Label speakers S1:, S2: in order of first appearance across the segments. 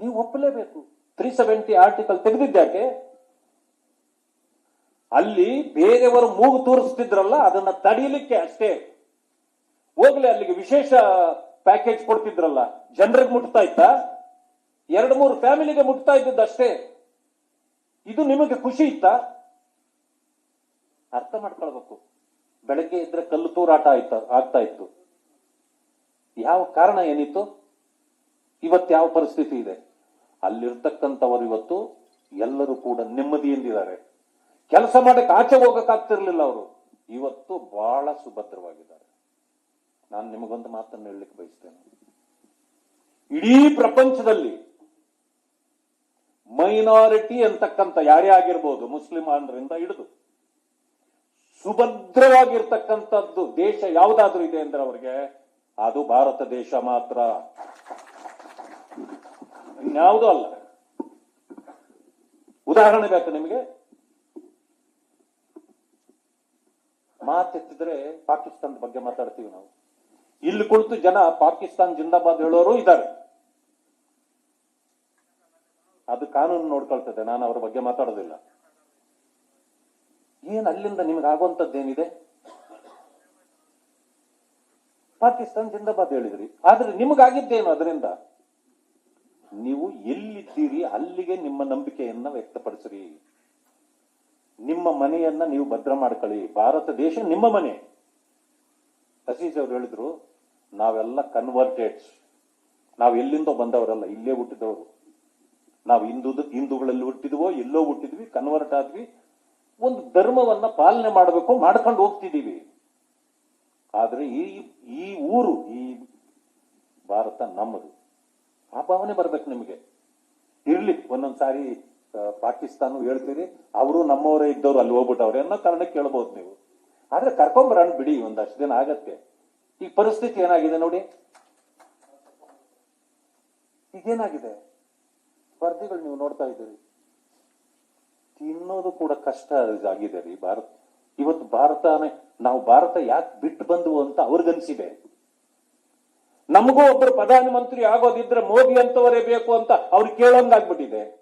S1: ನೀವು ಒಪ್ಪಲೇಬೇಕು. Three seventy article ತೆಗೆದಿದ್ದಾಕೆ ಅಲ್ಲಿ ಬೇರೆಯವರು ಮೂಗು ತೋರಿಸ್ತಿದ್ರಲ್ಲ, ಅದನ್ನ ತಡೆಯಲಿಕ್ಕೆ ಅಷ್ಟೇ. ಹೋಗ್ಲಿ, ಅಲ್ಲಿಗೆ ವಿಶೇಷ ಪ್ಯಾಕೇಜ್ ಕೊಡ್ತಿದ್ರಲ್ಲ. ಜನರಿಗೆ ಮುಟ್ತಾ ಇತ್ತ? ಎರಡು ಮೂರು ಫ್ಯಾಮಿಲಿಗೆ ಮುಟ್ತಾ ಇದ್ದದ್ದು ಅಷ್ಟೇ. ಇದು ನಿಮಗೆ ಖುಷಿ ಇತ್ತಾ? ಅರ್ಥ ಮಾಡ್ಕೊಳ್ಬೇಕು. ಬೆಳಗ್ಗೆ ಇದ್ರೆ ಕಲ್ಲು ತೂರಾಟ ಆಯ್ತ, ಆಗ್ತಾ ಇತ್ತು. ಯಾವ ಕಾರಣ ಏನಿತ್ತು? ಇವತ್ತು ಯಾವ ಪರಿಸ್ಥಿತಿ ಇದೆ? ಅಲ್ಲಿರ್ತಕ್ಕಂಥವರು ಇವತ್ತು ಎಲ್ಲರೂ ಕೂಡ ನೆಮ್ಮದಿಯಿಂದಿದ್ದಾರೆ. ಕೆಲಸ ಮಾಡಕ್ಕೆ ಆಚೆ ಹೋಗಕ್ಕಾಗ್ತಿರ್ಲಿಲ್ಲ ಅವರು. ಇವತ್ತು ಬಹಳ ಸುಭದ್ರವಾಗಿದ್ದಾರೆ. ನಾನು ನಿಮಗೊಂದು ಮಾತನ್ನು ಹೇಳಲಿಕ್ಕೆ ಬಯಸ್ತೇನೆ. ಇಡೀ ಪ್ರಪಂಚದಲ್ಲಿ ಮೈನಾರಿಟಿ ಅಂತಕ್ಕಂಥ ಯಾರೇ ಆಗಿರ್ಬೋದು, ಮುಸ್ಲಿಮಾನರಿಂದ ಹಿಡಿದು ಸುಭದ್ರವಾಗಿರ್ತಕ್ಕಂಥದ್ದು ದೇಶ ಯಾವುದಾದ್ರೂ ಇದೆ ಅಂದ್ರೆ ಅವರಿಗೆ ಅದು ಭಾರತ ದೇಶ ಮಾತ್ರ. ಇನ್ಯಾವುದೂ ಅಲ್ಲ. ಉದಾಹರಣೆ ಬೇಕು ನಿಮಗೆ. ಮಾತೆತ್ತಿದ್ರೆ ಪಾಕಿಸ್ತಾನದ ಬಗ್ಗೆ ಮಾತಾಡ್ತೀವಿ ನಾವು. ಇಲ್ಲಿ ಕುಳಿತು ಜನ ಪಾಕಿಸ್ತಾನ್ ಜಿಂದಾಬಾದ್ ಹೇಳೋರು ಇದ್ದಾರೆ. ಅದು ಕಾನೂನು ನೋಡ್ಕೊಳ್ತದೆ, ನಾನು ಅವರ ಬಗ್ಗೆ ಮಾತಾಡೋದಿಲ್ಲ. ಏನ್ ಅಲ್ಲಿಂದ ನಿಮ್ಗೆ ಆಗುವಂತದ್ದೇನಿದೆ? ಪಾಕಿಸ್ತಾನ್ ಜಿಂದಾಬಾದ್ ಹೇಳಿದ್ರಿ. ಆದ್ರೆ ನಿಮಗಾಗಿದ್ದೇನು ಅದರಿಂದ? ನೀವು ಎಲ್ಲಿದ್ದೀರಿ, ಅಲ್ಲಿಗೆ ನಿಮ್ಮ ನಂಬಿಕೆಯನ್ನ ವ್ಯಕ್ತಪಡಿಸ್ರಿ. ನಿಮ್ಮ ಮನೆಯನ್ನ ನೀವು ಭದ್ರ ಮಾಡ್ಕೊಳ್ಳಿ. ಭಾರತ ದೇಶ ನಿಮ್ಮ ಮನೆ. ಅಸೀಸ್ ಅವ್ರು ಹೇಳಿದ್ರು, ನಾವೆಲ್ಲ ಕನ್ವರ್ಟೆಡ್ಸ್ ನಾವು ಎಲ್ಲಿಂದ ಬಂದವರಲ್ಲ, ಇಲ್ಲೇ ಹುಟ್ಟಿದವರು. ನಾವು ಹಿಂದೂ ಹಿಂದೂಗಳಲ್ಲಿ ಹುಟ್ಟಿದ್ವೋ, ಎಲ್ಲೋ ಹುಟ್ಟಿದ್ವಿ ಕನ್ವರ್ಟ್ ಆದ್ವಿ. ಒಂದು ಧರ್ಮವನ್ನ ಪಾಲನೆ ಮಾಡಬೇಕು, ಮಾಡ್ಕೊಂಡು ಹೋಗ್ತಿದ್ದೀವಿ. ಆದ್ರೆ ಈ ಈ ಊರು, ಈ ಭಾರತ ನಮ್ಮದು. ಆ ಭಾವನೆ ಬರ್ಬೇಕು ನಿಮಗೆ. ಇರ್ಲಿ ಒಂದೊಂದ್ಸಾರಿ ಪಾಕಿಸ್ತಾನ ಹೇಳ್ತೀರಿ, ಅವರು ನಮ್ಮವರೇ ಇದ್ದವ್ರು ಅಲ್ಲಿ ಹೋಗ್ಬಿಟ್ಟವ್ರೆ ಅನ್ನೋ ಕಾರಣ ಕೇಳ್ಬೋದು ನೀವು. ಆದ್ರೆ ಕರ್ಕೊಂಬರೋಣ ಬಿಡಿ, ಒಂದಷ್ಟು ದಿನ ಆಗತ್ತೆ. ಈಗ ಪರಿಸ್ಥಿತಿ ಏನಾಗಿದೆ ನೋಡಿ? ಈಗೇನಾಗಿದೆ? ಸ್ಪರ್ಧಿಗಳು ನೀವು ನೋಡ್ತಾ ಇದ್ದೀರಿ. ತಿನ್ನೋದು ಕೂಡ ಕಷ್ಟ ಆಗಿದೆ ರೀ ಭಾರತ. ಇವತ್ತು ಭಾರತನೇ, ನಾವು ಭಾರತ ಯಾಕೆ ಬಿಟ್ಟು ಬಂದವು ಅಂತ ಅವ್ರಿಗನ್ಸಿದೆ. ನಮಗೂ ಒಬ್ಬರು ಪ್ರಧಾನಮಂತ್ರಿ ಆಗೋದಿದ್ರೆ ಮೋದಿ ಅಂತವರೇ ಬೇಕು ಅಂತ ಅವ್ರು ಕೇಳೋಂಗಾಗ್ಬಿಟ್ಟಿದೆ.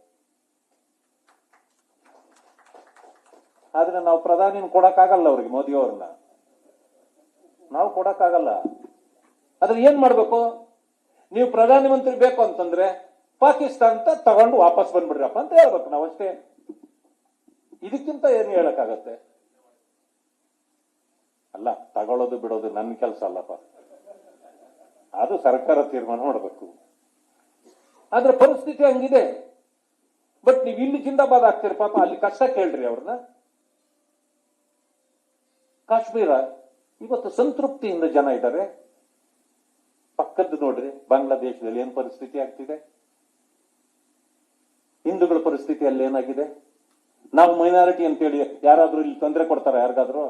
S1: ಆದ್ರೆ ನಾವು ಪ್ರಧಾನಿನ ಕೊಡಕ್ಕಾಗಲ್ಲ ಅವ್ರಿಗೆ ಮೋದಿ ಅವ್ರನ್ನ. ನಾವು ಕೊಡಕ್ಕಾಗಲ್ಲ. ಆದ್ರೆ ಏನ್ ಮಾಡ್ಬೇಕು? ನೀವು ಪ್ರಧಾನಮಂತ್ರಿ ಬೇಕು ಅಂತಂದ್ರೆ ಪಾಕಿಸ್ತಾನ ತಗೊಂಡು ವಾಪಸ್ ಬಂದ್ಬಿಡ್ರಪ್ಪ ಅಂತ ಹೇಳ್ಬೇಕು ನಾವು ಅಷ್ಟೇ. ಇದಕ್ಕಿಂತ ಏನು ಹೇಳಕ್ಕಾಗತ್ತೆ? ಅಲ್ಲ, ತಗೊಳ್ಳೋದು ಬಿಡೋದು ನನ್ನ ಕೆಲಸ ಅಲ್ಲಪ್ಪ. ಅದು ಸರ್ಕಾರ ತೀರ್ಮಾನ ಮಾಡಬೇಕು ಆದ್ರೆ ಪರಿಸ್ಥಿತಿ ಹಂಗಿದೆ. ಬಟ್ ನೀವು ಇಲ್ಲಿ ಜಿಂದಾಬಾದ್ ಆಗ್ತೀರಿ, ಪಾಪ ಅಲ್ಲಿ ಕಷ್ಟ ಕೇಳ್ರಿ ಅವ್ರನ್ನ. ಕಾಶ್ಮೀರ, ಇವತ್ತು ಸಂತೃಪ್ತಿಯಿಂದ ಜನ ಇದ್ದಾರೆ. ಪಕ್ಕದ್ದು ನೋಡ್ರಿ, ಬಾಂಗ್ಲಾದೇಶದಲ್ಲಿ ಏನ್ ಪರಿಸ್ಥಿತಿ ಆಗ್ತಿದೆ? ಹಿಂದೂಗಳ ಪರಿಸ್ಥಿತಿ ಅಲ್ಲಿ ಏನಾಗಿದೆ? ನಾವು ಮೈನಾರಿಟಿ ಅಂತೇಳಿ ಯಾರಾದ್ರೂ ಇಲ್ಲಿ ತೊಂದರೆ ಕೊಡ್ತಾರ ಯಾರಿಗಾದ್ರೂ?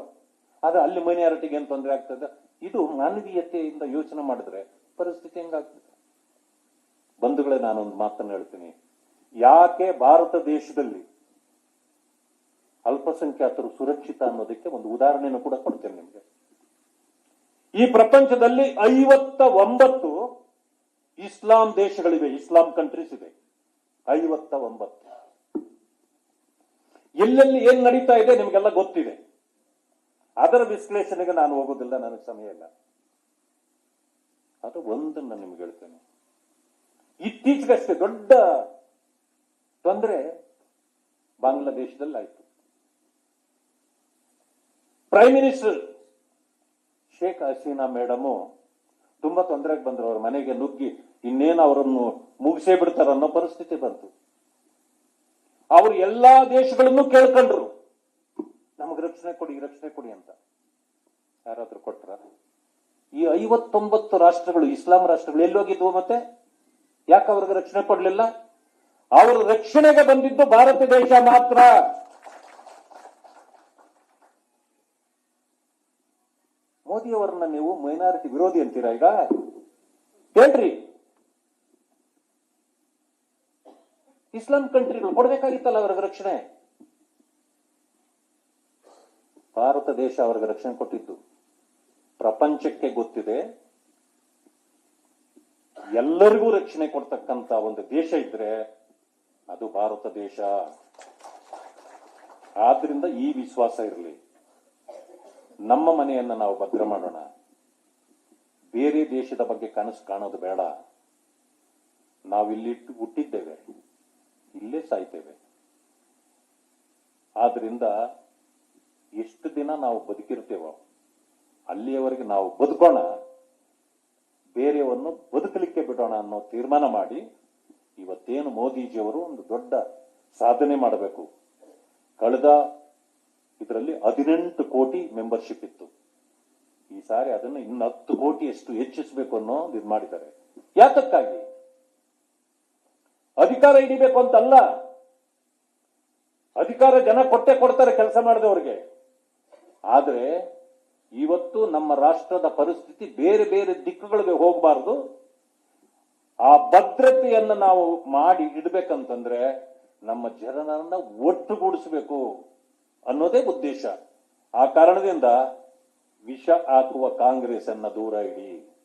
S1: ಆದ್ರೆ ಅಲ್ಲಿ ಮೈನಾರಿಟಿಗೆ ಏನ್ ತೊಂದರೆ ಆಗ್ತದೆ? ಇದು ಮಾನವೀಯತೆಯಿಂದ ಯೋಚನೆ ಮಾಡಿದ್ರೆ ಪರಿಸ್ಥಿತಿ ಹೆಂಗಾಗ್ತದೆ? ಬಂಧುಗಳೇ, ನಾನೊಂದು ಮಾತನ್ನು ಹೇಳ್ತೀನಿ. ಯಾಕೆ ಭಾರತ ದೇಶದಲ್ಲಿ ಅಲ್ಪಸಂಖ್ಯಾತರು ಸುರಕ್ಷಿತ ಅನ್ನೋದಕ್ಕೆ ಒಂದು ಉದಾಹರಣೆಯನ್ನು ಕೂಡ ಕೊಡ್ತೇನೆ ನಿಮಗೆ. ಈ ಪ್ರಪಂಚದಲ್ಲಿ ಐವತ್ತ ಒಂಬತ್ತು ಇಸ್ಲಾಂ ದೇಶಗಳಿವೆ, ಇಸ್ಲಾಂ ಕಂಟ್ರೀಸ್ ಇದೆ. ಐವತ್ತ ಒಂಬತ್ತು ಎಲ್ಲೆಲ್ಲಿ ಏನ್ ನಡೀತಾ ಇದೆ ನಿಮಗೆಲ್ಲ ಗೊತ್ತಿದೆ. ಅದರ ವಿಶ್ಲೇಷಣೆಗೆ ನಾನು ಹೋಗೋದಿಲ್ಲ ನನಗೆ ಸಮಯ ಇಲ್ಲ. ಅದು ಒಂದನ್ನು ನಿಮ್ಗೆ ಹೇಳ್ತೇನೆ. ಇತ್ತೀಚೆಗಷ್ಟೇ ದೊಡ್ಡ ತೊಂದರೆ ಬಾಂಗ್ಲಾದೇಶದಲ್ಲಿ ಆಯ್ತು prime minister Sheikh Hasina madam ತುಂಬಾ ತೊಂದರೆಗೆ ಬಂದರು. ಅವ್ರ ಮನೆಗೆ ನುಗ್ಗಿ ಇನ್ನೇನು ಅವರನ್ನು ಮುಗಿಸೇ ಬಿಡ್ತಾರ ಅನ್ನೋ ಪರಿಸ್ಥಿತಿ ಬಂತು. ಅವರು ಎಲ್ಲಾ ದೇಶಗಳನ್ನು ಕೇಳ್ಕೊಂಡ್ರು. ನಮಗೆ ರಕ್ಷಣೆ ಕೊಡಿ ರಕ್ಷಣೆ ಕೊಡಿ ಅಂತ ಯಾರಾದ್ರೂ ಕೊಟ್ರ. ಈ ಐವತ್ತೊಂಬತ್ತು ರಾಷ್ಟ್ರಗಳು, ಇಸ್ಲಾಂ ರಾಷ್ಟ್ರಗಳು ಎಲ್ಲೋಗಿದ್ವು ಮತ್ತೆ? ಯಾಕೆ ಅವ್ರಿಗೆ ರಕ್ಷಣೆ ಕೊಡ್ಲಿಲ್ಲ? ಅವರು ರಕ್ಷಣೆಗೆ ಬಂದಿದ್ದು ಭಾರತ ದೇಶ ಮಾತ್ರ. ಮೋದಿಯವರನ್ನ ನೀವು ಮೈನಾರಿಟಿ ವಿರೋಧಿ ಅಂತೀರಾ ಈಗ? ಹೇಳ್ರಿ ಇಸ್ಲಾಂ ಕಂಟ್ರಿಗಳು ಕೊಡ್ಬೇಕಾಗಿತ್ತಲ್ಲ ಅವ್ರಿಗೆ ರಕ್ಷಣೆ? ಭಾರತ ದೇಶ ಅವ್ರಿಗೆ ರಕ್ಷಣೆ ಕೊಟ್ಟಿದ್ದು. ಪ್ರಪಂಚಕ್ಕೆ ಗೊತ್ತಿದೆ. ಎಲ್ಲರಿಗೂ ರಕ್ಷಣೆ ಕೊಡ್ತಕ್ಕಂತ ಒಂದು ದೇಶ ಇದ್ರೆ ಅದು ಭಾರತ ದೇಶ. ಆದ್ರಿಂದ ಈ ವಿಶ್ವಾಸ ಇರಲಿ. ನಮ್ಮ ಮನೆಯನ್ನ ನಾವು ಭದ್ರ ಮಾಡೋಣ. ಬೇರೆ ದೇಶದ ಬಗ್ಗೆ ಕನಸು ಕಾಣೋದು ಬೇಡ. ನಾವಿಲ್ಲಿ ಹುಟ್ಟಿದ್ದೇವೆ. ಇಲ್ಲೇ ಸಾಯ್ತೇವೆ. ಆದ್ರಿಂದ ಎಷ್ಟು ದಿನ ನಾವು ಬದುಕಿರ್ತೇವೋ, ಅಲ್ಲಿಯವರೆಗೆ ನಾವು ಬದುಕೋಣ, ಬೇರೆಯವನ್ನು ಬದುಕಲಿಕ್ಕೆ ಬಿಡೋಣ ಅನ್ನೋ ತೀರ್ಮಾನ ಮಾಡಿ, ಇವತ್ತೇನು ಮೋದಿಜಿಯವರು ಒಂದು ದೊಡ್ಡ ಸಾಧನೆ ಮಾಡಬೇಕು. ಕಳೆದ ಇದರಲ್ಲಿ ಹದಿನೆಂಟು ಕೋಟಿ ಮೆಂಬರ್ಶಿಪ್ ಇತ್ತು. ಈ ಸಾರಿ ಅದನ್ನು ಇನ್ನು ಹತ್ತು ಕೋಟಿಯಷ್ಟು ಹೆಚ್ಚಿಸಬೇಕು ಅನ್ನೋ ಇದು ಮಾಡಿದ್ದಾರೆ. ಯಾತಕ್ಕಾಗಿ? ಅಧಿಕಾರ ಹಿಡಿಬೇಕು ಅಂತಲ್ಲ. ಅಧಿಕಾರ ಜನ ಕೊಟ್ಟೆ ಕೊಡ್ತಾರೆ ಕೆಲಸ ಮಾಡಿದವರಿಗೆ. ಆದ್ರೆ ಇವತ್ತು ನಮ್ಮ ರಾಷ್ಟ್ರದ ಪರಿಸ್ಥಿತಿ ಬೇರೆ ಬೇರೆ ದಿಕ್ಕುಗಳಿಗೆ ಹೋಗಬಾರದು. ಆ ಭದ್ರತೆಯನ್ನು ನಾವು ಮಾಡಿ ಇಡಬೇಕಂತಂದ್ರೆ ನಮ್ಮ ಜನರನ್ನ ಒಟ್ಟುಗೂಡಿಸಬೇಕು ಅನ್ನೋದೇ ಉದ್ದೇಶ. ಆ ಕಾರಣದಿಂದ ವಿಷ ಹಾಕುವ ಕಾಂಗ್ರೆಸ್ ಅನ್ನ ದೂರ ಇಡಿ.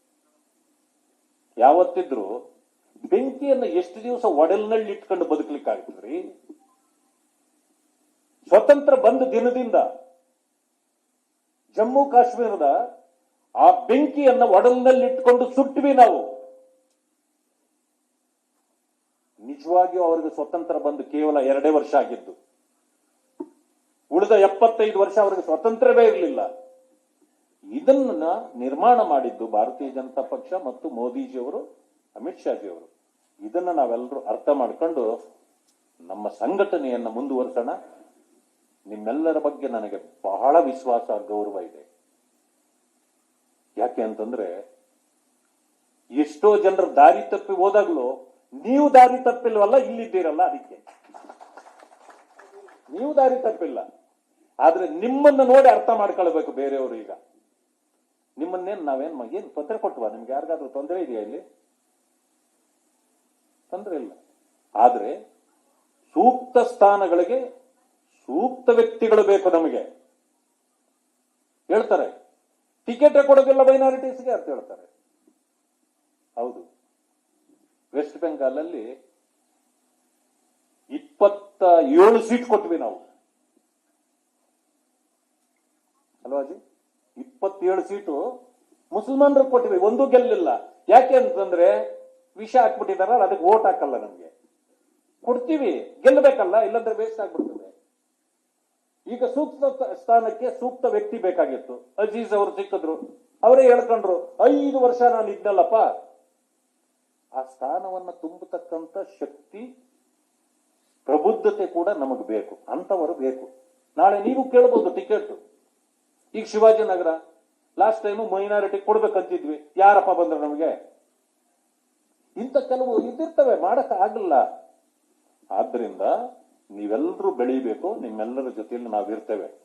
S1: ಯಾವತ್ತಿದ್ರು ಬೆಂಕಿಯನ್ನು ಎಷ್ಟು ದಿವಸ ಒಡಲ್ನಲ್ಲಿ ಇಟ್ಕೊಂಡು ಬದುಕಲಿಕ್ಕಾಗ್ತದ್ರಿ? ಸ್ವತಂತ್ರ ಬಂದ ದಿನದಿಂದ ಜಮ್ಮು ಕಾಶ್ಮೀರದ ಆ ಬೆಂಕಿಯನ್ನ ಒಡಲಿನಲ್ಲಿಟ್ಟುಕೊಂಡು ಸುಟ್ವಿ ನಾವು. ನಿಜವಾಗಿಯೂ ಅವರಿಗೆ ಸ್ವತಂತ್ರ ಬಂದು ಕೇವಲ ಎರಡೇ ವರ್ಷ ಆಗಿದ್ದು. ಉಳಿದ ಎಪ್ಪತ್ತೈದು ವರ್ಷ ಅವರಿಗೆ ಸ್ವತಂತ್ರವೇ ಇರಲಿಲ್ಲ. ಇದನ್ನ ನಿರ್ಮಾಣ ಮಾಡಿದ್ದು ಭಾರತೀಯ ಜನತಾ ಪಕ್ಷ ಮತ್ತು ಮೋದಿಜಿಯವರು, ಅಮಿತ್ ಶಾಜಿಯವರು. ಇದನ್ನ ನಾವೆಲ್ಲರೂ ಅರ್ಥ ಮಾಡ್ಕೊಂಡು ನಮ್ಮ ಸಂಘಟನೆಯನ್ನ ಮುಂದುವರಿಸೋಣ. ನಿಮ್ಮೆಲ್ಲರ ಬಗ್ಗೆ ನನಗೆ ಬಹಳ ವಿಶ್ವಾಸ, ಗೌರವ ಇದೆ. ಯಾಕೆ ಅಂತಂದ್ರೆ, ಎಷ್ಟೋ ಜನರು ದಾರಿ ತಪ್ಪಿ ಹೋದಾಗ್ಲೂ ನೀವು ದಾರಿ ತಪ್ಪಿಲ್ವಲ್ಲ, ಇಲ್ಲಿದ್ದೀರಲ್ಲ ಅದಕ್ಕೆ. ನೀವು ದಾರಿ ತಪ್ಪಿಲ್ಲ. ಆದ್ರೆ ನಿಮ್ಮನ್ನ ನೋಡಿ ಅರ್ಥ ಮಾಡ್ಕೊಳ್ಬೇಕು ಬೇರೆಯವರು ಈಗ. ನಿಮ್ಮನ್ನೇನ್ ನಾವೇನ್ ಏನ್ ತೊಂದರೆ ಕೊಟ್ಟುವ ನಿಮ್ಗೆ ಯಾರಿಗಾದ್ರೂ ತೊಂದರೆ ಇದೆಯಾ ಇಲ್ಲಿ? ತೊಂದರೆ ಇಲ್ಲ. ಆದ್ರೆ ಸೂಕ್ತ ಸ್ಥಾನಗಳಿಗೆ ಸೂಕ್ತ ವ್ಯಕ್ತಿಗಳು ಬೇಕು ನಮಗೆ. ಹೇಳ್ತಾರೆ. ಟಿಕೆಟ್ ಕೊಡೋದಿಲ್ಲ ಮೈನಾರಿಟೀಸ್ಗೆ ಅಂತ ಹೇಳ್ತಾರೆ. ಹೌದು. ವೆಸ್ಟ್ ಬೆಂಗಾಲ್ ಅಲ್ಲಿ ಇಪ್ಪತ್ತ ಏಳು ಸೀಟ್ ಕೊಟ್ವಿ ನಾವು. ಅಲ್ವಾಜಿ ಇಪ್ಪತ್ತೇಳು ಸೀಟು ಮುಸಲ್ಮಾನರು ಕೊಟ್ಟಿವಿ ಒಂದು ಗೆಲ್ಲಿಲ್ಲ. ಯಾಕೆ ಅಂತಂದ್ರೆ ವಿಷ ಹಾಕ್ಬಿಟ್ಟಿದಾರಲ್ಲ ಅದಕ್ಕೆ ಓಟ್ ಹಾಕಲ್ಲ ನಮ್ಗೆ. ಕೊಡ್ತೀವಿ, ಗೆಲ್ಲಬೇಕಲ್ಲ, ಇಲ್ಲಂದ್ರೆ ವೇಸ್ಟ್ ಆಗ್ಬಿಡ್ತದೆ. ಈಗ ಸೂಕ್ತ ಸ್ಥಾನಕ್ಕೆ ಸೂಕ್ತ ವ್ಯಕ್ತಿ ಬೇಕಾಗಿತ್ತು. ಅಜೀಜ್ ಅವರು ಸಿಕ್ಕಿದ್ರು. ಅವರೇ ಹೇಳ್ಕೊಂಡ್ರು, ಐದು ವರ್ಷ ನಾನು ಇದ್ದಲ್ಲಪ್ಪ. ಆ ಸ್ಥಾನವನ್ನ ತುಂಬತಕ್ಕಂತ ಶಕ್ತಿ, ಪ್ರಬುದ್ಧತೆ ಕೂಡ ನಮಗೆ ಬೇಕು ಅಂತವರು ಬೇಕು. ನಾಳೆ ನೀವು ಕೇಳಬಹುದು ಟಿಕೆಟ್. ಈಗ ಶಿವಾಜಿನಗರ ಲಾಸ್ಟ್ ಟೈಮು ಮೈನಾರಿಟಿ ಕೊಡ್ಬೇಕಂತಿದ್ವಿ. ಯಾರಪ್ಪ ಬಂದ್ರು ನಮಗೆ? ಇಂಥ ಕೆಲವು ಇದಿರ್ತವೆ, ಮಾಡಕ್ ಆಗಲ್ಲ. ಆದ್ರಿಂದ ನೀವೆಲ್ಲರೂ ಬೆಳೀಬೇಕು ನಿಮ್ಮೆಲ್ಲರ ಜೊತೆಯಲ್ಲಿ ನಾವಿರ್ತೇವೆ.